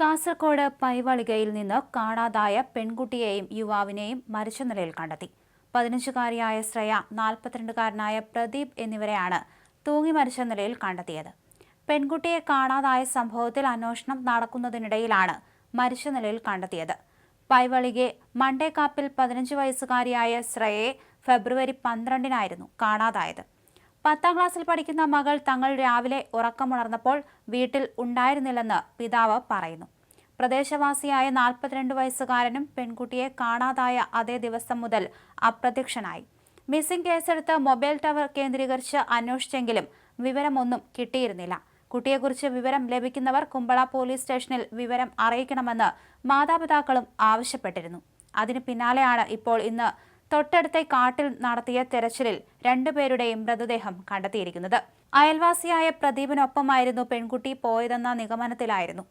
കാസർഗോഡ് പൈവളികയിൽ നിന്ന് കാണാതായ പെൺകുട്ടിയെയും യുവാവിനെയും മരിച്ച നിലയിൽ കണ്ടെത്തി. പതിനഞ്ചുകാരിയായ ശ്രേയ നാൽപ്പത്തിരണ്ടുകാരനായ പ്രദീപ് എന്നിവരെയാണ് തൂങ്ങി മരിച്ച നിലയിൽ കണ്ടെത്തിയത്. പെൺകുട്ടിയെ കാണാതായ സംഭവത്തിൽ അന്വേഷണം നടക്കുന്നതിനിടയിലാണ് മരിച്ച നിലയിൽ കണ്ടെത്തിയത്. പൈവളികെ മണ്ടേക്കാപ്പിൽ പതിനഞ്ച് വയസ്സുകാരിയായ ശ്രേയയെ ഫെബ്രുവരി പന്ത്രണ്ടിനായിരുന്നു കാണാതായത്. പത്താം ക്ലാസ്സിൽ പഠിക്കുന്ന മകൾ തങ്ങൾ രാവിലെ ഉറക്കമുണർന്നപ്പോൾ വീട്ടിൽ ഉണ്ടായിരുന്നില്ലെന്ന് പിതാവ് പറയുന്നു. പ്രദേശവാസിയായ നാൽപ്പത്തിരണ്ട് വയസ്സുകാരനും പെൺകുട്ടിയെ കാണാതായ അതേ ദിവസം മുതൽ അപ്രത്യക്ഷനായി. മിസ്സിംഗ് കേസെടുത്ത് മൊബൈൽ ടവർ കേന്ദ്രീകരിച്ച് അന്വേഷിച്ചെങ്കിലും വിവരമൊന്നും കിട്ടിയിരുന്നില്ല. കുട്ടിയെക്കുറിച്ച് വിവരം ലഭിക്കുന്നവർ കുമ്പള പോലീസ് സ്റ്റേഷനിൽ വിവരം അറിയിക്കണമെന്ന് മാതാപിതാക്കളും ആവശ്യപ്പെട്ടിരുന്നു. അതിന് പിന്നാലെയാണ് ഇപ്പോൾ ഇന്ന് തൊട്ടടുത്ത കാട്ടിൽ നടത്തിയ തെരച്ചിലിൽ രണ്ടുപേരുടെയും മൃതദേഹം കണ്ടെത്തിയിരിക്കുന്നത്. അയൽവാസിയായ പ്രദീപിനൊപ്പമായിരുന്നു പെൺകുട്ടി പോയതെന്ന നിഗമനത്തിലായിരുന്നു.